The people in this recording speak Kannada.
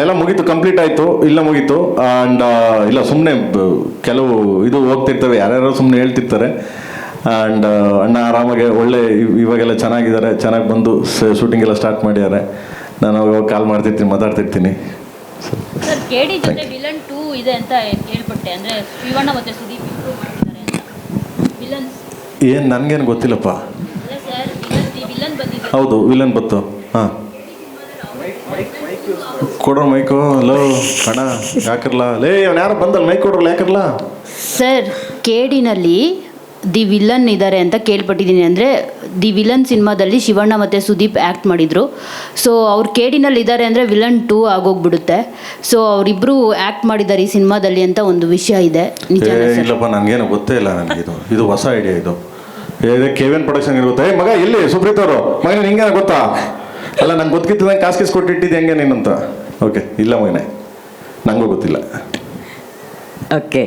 ಎಲ್ಲ ಮುಗೀತು ಕಂಪ್ಲೀಟ್ ಆಯ್ತು ಇಲ್ಲ ಮುಗೀತು. ಅಂಡ್ ಇಲ್ಲ ಸುಮ್ಮನೆ ಕೆಲವು ಇದು ಹೋಗ್ತಿರ್ತವೆ. ಯಾರ್ಯಾರೋ ಸುಮ್ಮನೆ ಹೇಳ್ತಿರ್ತಾರೆ. ಆ್ಯಂಡ್ ಅಣ್ಣ ಆರಾಮಾಗೆ ಒಳ್ಳೆ ಇವ್- ಇವಾಗೆಲ್ಲ ಚೆನ್ನಾಗಿದ್ದಾರೆ. ಚೆನ್ನಾಗಿ ಬಂದು ಶೂಟಿಂಗ್ ಎಲ್ಲ ಸ್ಟಾರ್ಟ್ ಮಾಡಿದ್ದಾರೆ ನಾನು ಅವಾಗ ಕಾಲ್ ಮಾಡ್ತಿರ್ತೀನಿ ಮಾತಾಡ್ತಿರ್ತೀನಿ. ಏನು ನನಗೇನು ಗೊತ್ತಿಲ್ಲಪ್ಪ. ಹೌದು ವಿಲನ್ ಬತ್ತು ಹಾಂ. ಕೊಡೋ ಮೈಕು ಹಲೋ ಕಣ ಯಾಕರ್ಲ? ಲೇ ಅವ್ನು ಯಾರು ಬಂದಲ್ಲ ಮೈಕ್ ಕೊಡ್ರಲ್ಲ ಯಾಕರ್ಲ? ಸರ್ ಕೇಡಿನಲ್ಲಿ ದಿ ವಿಲನ್ ಇದ್ದಾರೆ ಅಂತ ಕೇಳ್ಪಟ್ಟಿದ್ದೀನಿ. ಅಂದರೆ ದಿ ವಿಲನ್ ಸಿನಿಮಾದಲ್ಲಿ ಶಿವಣ್ಣ ಮತ್ತು ಸುದೀಪ್ ಆ್ಯಕ್ಟ್ ಮಾಡಿದರು. ಸೊ ಅವ್ರು ಕೇಡಿನಲ್ಲಿ ಇದ್ದಾರೆ ಅಂದರೆ ವಿಲನ್ ಟೂ ಆಗೋಗ್ಬಿಡುತ್ತೆ. ಸೊ ಅವರಿಬ್ಬರು ಆ್ಯಕ್ಟ್ ಮಾಡಿದ್ದಾರೆ ಈ ಸಿನಿಮಾದಲ್ಲಿ ಅಂತ ಒಂದು ವಿಷಯ ಇದೆ. ನಿಜ ಇಲ್ಲಪ್ಪ ನನಗೇನು ಗೊತ್ತೇ ಇಲ್ಲ ನನಗೆ ಇದು. ಇದು ಹೊಸ ಐಡಿಯಾ ಇದು. ಏ ಕೆವಿನ್ ಪ್ರೊಡಕ್ಷನ್ ಇರುತ್ತೆ. ಏ ಮಗ ಎಲ್ಲಿ ಸುಪ್ರೀತ್ ಅವರು. ಮಗ ನಿಂಗೇನು ಗೊತ್ತಾ? ಅಲ್ಲ ನಂಗೆ ಗೊತ್ತಿದ್ದಂಗೆ ಕಾಸು ಕೀಸ್ ಕೊಟ್ಟಿಟ್ಟಿದ್ದೆ ಹೆಂಗೆ ನೀನಂತ ಓಕೆ ಇಲ್ಲ ಮಗನೇ ನನಗೂ ಗೊತ್ತಿಲ್ಲ. ಓಕೆ